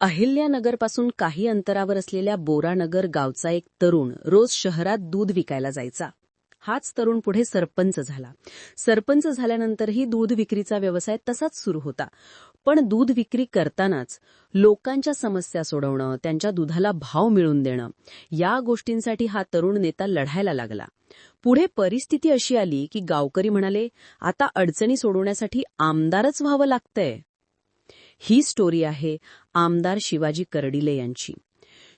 अहिल्यानगरपासून काही अंतरावर असलेल्या बोरानगर गावचा एक तरुण रोज शहरात दूध विकायला जायचा. हाच तरुण पुढे सरपंच झाला. सरपंच झाल्यानंतरही दूध विक्रीचा व्यवसाय तसाच सुरू होता. पण दूध विक्री करतानाच लोकांच्या समस्या सोडवणं त्यांच्या दुधाला भाव मिळवून देणं या गोष्टींसाठी हा तरुण नेता लढायला लागला. पुढे परिस्थिती अशी आली की गावकरी म्हणाले आता अडचणी सोडवण्यासाठी आमदारच व्हावं लागतंय. ही स्टोरी आहे आमदार शिवाजी कर्डिले यांची.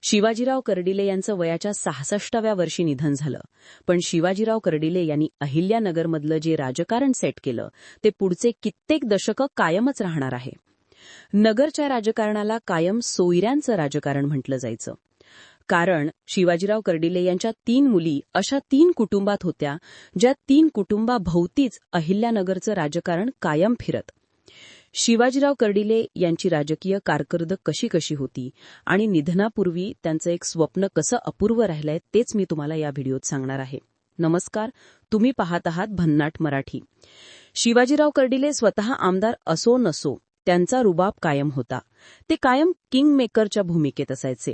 शिवाजीराव कर्डिले यांचं वयाच्या सहासष्टाव्या वर्षी निधन झालं. पण शिवाजीराव कर्डिले यांनी अहिल्यानगरमधलं जे राजकारण सेट केलं ते पुढचे कित्येक दशकं कायमच राहणार आहे. नगरच्या राजकारणाला कायम सोयऱ्यांचं राजकारण म्हटलं जायचं. कारण शिवाजीराव कर्डिले यांच्या तीन मुली अशा तीन कुटुंबात होत्या ज्या तीन कुटुंबाभोवतीच अहिल्यानगरचं राजकारण कायम फिरत. शिवाजीराव कर्डिले यांची राजकीय कारकीर्द कशी कशी होती आणि निधनापूर्वी त्यांचं एक स्वप्न कसं अपूर्व राहिलंय तेच मी तुम्हाला या व्हिडिओत सांगणार आहे. नमस्कार तुम्ही पाहत आहात भन्नाट मराठी. शिवाजीराव कर्डिले स्वतः आमदार असो नसो त्यांचा रुबाब कायम होता. ते कायम किंग मेकरच्या भूमिकेत असायचे.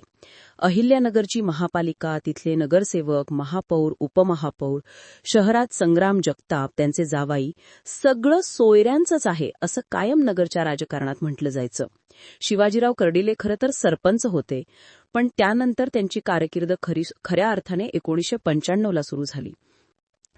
अहिल्यानगरची महापालिका तिथले नगरसेवक महापौर उपमहापौर शहरात संग्राम जगताप त्यांचे जावाई सगळं सोयऱ्यांचंच आहे असं कायम नगरच्या राजकारणात म्हटलं जायचं. शिवाजीराव कर्डिले खरं तर सरपंच होते पण त्यानंतर त्यांची कारकीर्द खऱ्या अर्थाने एकोणीशे पंच्याण्णवला सुरू झाली.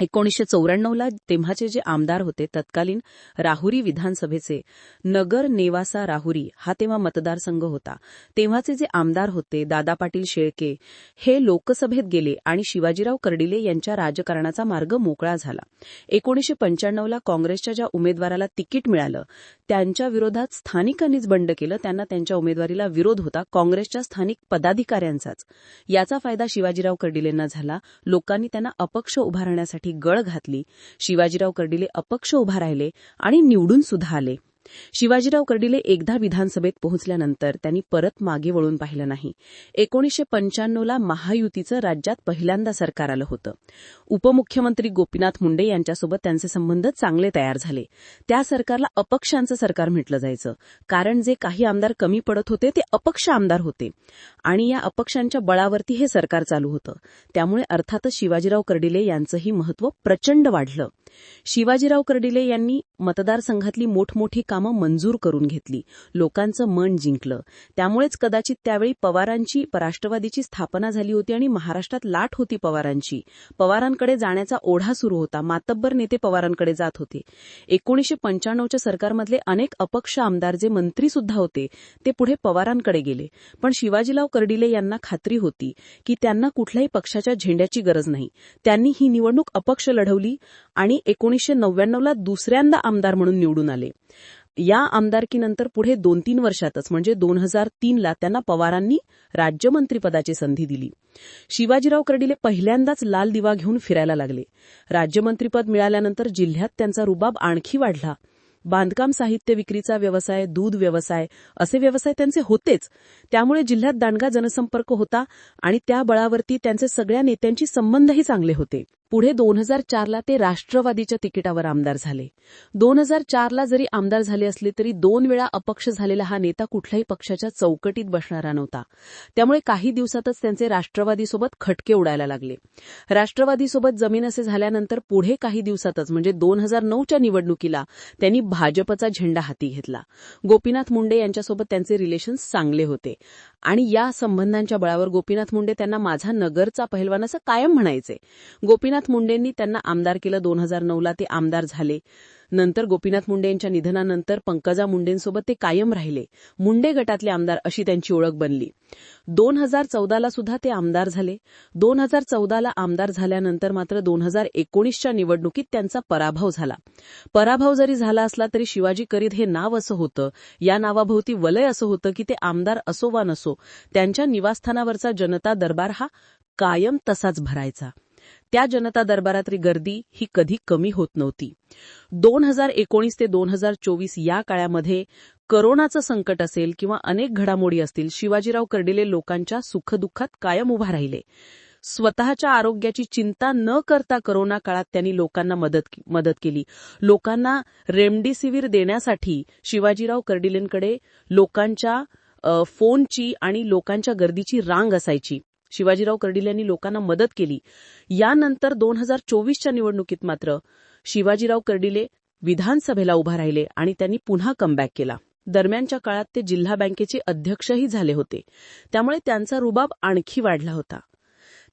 एकोणीसशे चौऱ्याण्णवला तेव्हाचे जे आमदार होते तत्कालीन राहुरी विधानसभेचे नगर नेवासा राहुरी हा तेव्हा मतदारसंघ होता. तेव्हाचे जे आमदार होते दादा पाटील शेळके हे लोकसभेत गेले आणि शिवाजीराव कर्डिले यांच्या राजकारणाचा मार्ग मोकळा झाला. एकोणीसशे पंच्याण्णवला काँग्रेसच्या ज्या उमेदवाराला तिकीट मिळालं त्यांच्या विरोधात स्थानिकांनीच बंड केलं त्यांना त्यांच्या उमेदवारीला विरोध होता काँग्रेसच्या स्थानिक पदाधिकाऱ्यांचाच. याचा फायदा शिवाजीराव कर्डिलेंना झाला. लोकांनी त्यांना अपक्ष उभारण्यासाठी गळ घातली. शिवाजीराव कर्डिले अपक्ष उभा राहिले आणि निवडून सुद्धा आले. शिवाजीराव कर्डिले एकदा विधानसभेत पोहोचल्यानंतर त्यांनी परत मागे वळून पाहिलं नाही. एकोणीसशे पंच्याण्णवला महायुतीचं राज्यात पहिल्यांदा सरकार आलं होतं. उपमुख्यमंत्री गोपीनाथ मुंडे यांच्यासोबत त्यांचे संबंध चांगले तयार झाले. त्या सरकारला अपक्षांचं सरकार म्हटलं जायचं. कारण जे काही आमदार कमी पडत होते ते अपक्ष आमदार होते. आणि या अपक्षांच्या बळावरती हे सरकार चालू होतं. त्यामुळे अर्थातच शिवाजीराव कर्डिले यांचंही महत्त्व प्रचंड वाढलं. शिवाजीराव कर्डिले यांनी मतदारसंघातली मोठमोठी कामं मंजूर करून घेतली. लोकांचं मन जिंकलं. त्यामुळेच कदाचित त्यावेळी पवारांची राष्ट्रवादीची स्थापना झाली होती आणि महाराष्ट्रात लाट होती पवारांची. पवारांकडे जाण्याचा ओढा सुरू होता. मातब्बर नेते पवारांकडे जात होते. एकोणीशे पंच्याण्णवच्या सरकारमधले अनेक अपक्ष आमदार जे मंत्री सुद्धा होते ते पुढे पवारांकडे गेले. पण शिवाजीराव कर्डिले यांना खात्री होती की त्यांना कुठल्याही पक्षाच्या झेंड्याची गरज नाही. त्यांनी ही निवडणूक अपक्ष लढवली आणि एकोणीसशे नव्याण्णवला दुसऱ्यांदा आमदार म्हणून निवडून आले. या आमदारकीनंतर पुढे दोन तीन वर्षातच म्हणजे दोन हजार तीनला त्यांना पवारांनी राज्यमंत्रीपदाची संधी दिली. शिवाजीराव कर्डिले पहिल्यांदाच लाल दिवा घेऊन फिरायला लागले. राज्यमंत्रीपद मिळाल्यानंतर जिल्ह्यात त्यांचा रुबाब आणखी वाढला. बांधकाम साहित्य विक्रीचा व्यवसाय दूध व्यवसाय असे व्यवसाय त्यांचे होतेच. त्यामुळे जिल्ह्यात दांडगा जनसंपर्क होता आणि त्या बळावरती त्यांचे सगळ्या नेत्यांची संबंधही चांगले होते. पुढे दोन हजार चारला ते राष्ट्रवादीच्या तिकिटावर आमदार झाले. दोन हजार चारला जरी आमदार झाले असले तरी दोन वेळा अपक्ष झालेला हा नेता कुठल्याही पक्षाच्या चौकटीत बसणारा नव्हता. त्यामुळे काही दिवसातच त्यांचे राष्ट्रवादीसोबत खटके उडायला लागले. राष्ट्रवादीसोबत जमीन असे झाल्यानंतर पुढे काही दिवसातच म्हणजे दोन हजार नऊच्या निवडणुकीला त्यांनी भाजपचा झेंडा हाती घेतला. गोपीनाथ मुंडे यांच्यासोबत त्यांचे रिलेशन्स चांगले होते. आणि या संबंधांच्या बळावर गोपीनाथ मुंडे त्यांना माझा नगरचा पहिलवान असं कायम म्हणायचे. गोपीनाथ मुंडेंनी त्यांना आमदार केलं दोन हजार नऊला ते आमदार झाले. नंतर गोपीनाथ मुंडे यांच्या निधनानंतर पंकजा मुंडेंसोबत ते कायम राहिले. मुंडे गटातले आमदार अशी त्यांची ओळख बनली. दोन हजार चौदाला सुद्धा ते आमदार झाले. दोन हजार चौदाला आमदार झाल्यानंतर मात्र दोन हजार एकोणीसच्या निवडणुकीत त्यांचा पराभव झाला. पराभव जरी झाला असला तरी शिवाजी करीत हे नाव असं होतं. या नावाभोवती वलय असं होतं की ते आमदार असो वा नसो त्यांच्या निवासस्थानावरचा जनता दरबार हा कायम तसाच भरायचा. त्या जनता दरबारातली गर्दी ही कधी कमी होत नव्हती. दोन हजार एकोणीस ते दोन हजार चोवीस या काळामध्ये करोनाचं संकट असेल किंवा अनेक घडामोडी असतील शिवाजीराव कर्डिले लोकांच्या सुखदुःखात कायम उभा राहिले. स्वतःच्या आरोग्याची चिंता न करता करोना काळात त्यांनी लोकांना मदत मदत केली. लोकांना रेमडेसिवीर देण्यासाठी शिवाजीराव कर्डिलेंकडे लोकांच्या फोनची आणि लोकांच्या गर्दीची रांग असायची. शिवाजीराव कर्डिले यांनी लोकांना मदत केली. यानंतर दोन हजार चोवीसच्या निवडणुकीत मात्र शिवाजीराव कर्डिले विधानसभेला उभा राहिले आणि त्यांनी पुन्हा कमबॅक केला. दरम्यानच्या काळात ते जिल्हा बँकेचे अध्यक्षही झाले होते. त्यामुळे त्यांचा रुबाब आणखी वाढला होता.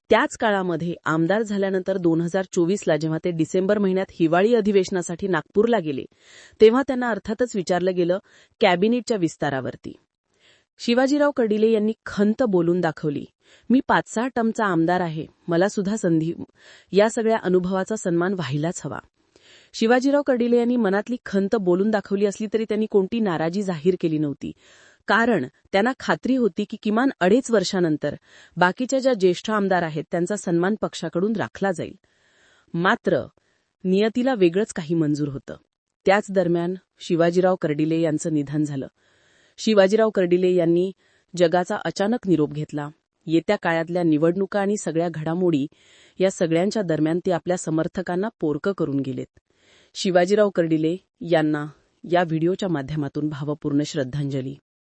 त्याच काळामध्ये आमदार झाल्यानंतर दोन हजार चोवीसला जेव्हा ते डिसेंबर महिन्यात हिवाळी अधिवेशनासाठी नागपूरला गेले तेव्हा त्यांना अर्थातच विचारलं गेलं कॅबिनेटच्या विस्तारावरती. शिवाजीराव कर्डिले यांनी खंत बोलून दाखवली. मी पाच सहा टमचा आमदार आहे. मला सुद्धा संधी या सगळ्या अनुभवाचा सन्मान व्हायलाच हवा. शिवाजीराव कर्डिले यांनी मनातली खंत बोलून दाखवली असली तरी त्यांनी कोणती नाराजी जाहीर केली नव्हती. कारण त्यांना खात्री होती की किमान अडीच वर्षानंतर बाकीच्या ज्या ज्येष्ठ आमदार आहेत त्यांचा सन्मान पक्षाकडून राखला जाईल. मात्र नियतीला वेगळंच काही मंजूर होतं. त्याच दरम्यान शिवाजीराव कर्डिले यांचं निधन झालं. शिवाजीराव कर्डिले यांनी जगाचा अचानक निरोप घेतला. येत्या काळातल्या निवडणुका आणि सगळ्या घडामोडी या सगळ्यांच्या दरम्यान ते आपल्या समर्थकांना पोरकं करून गेलेत. शिवाजीराव कर्डिले यांना या व्हिडिओच्या माध्यमातून भावपूर्ण श्रद्धांजली.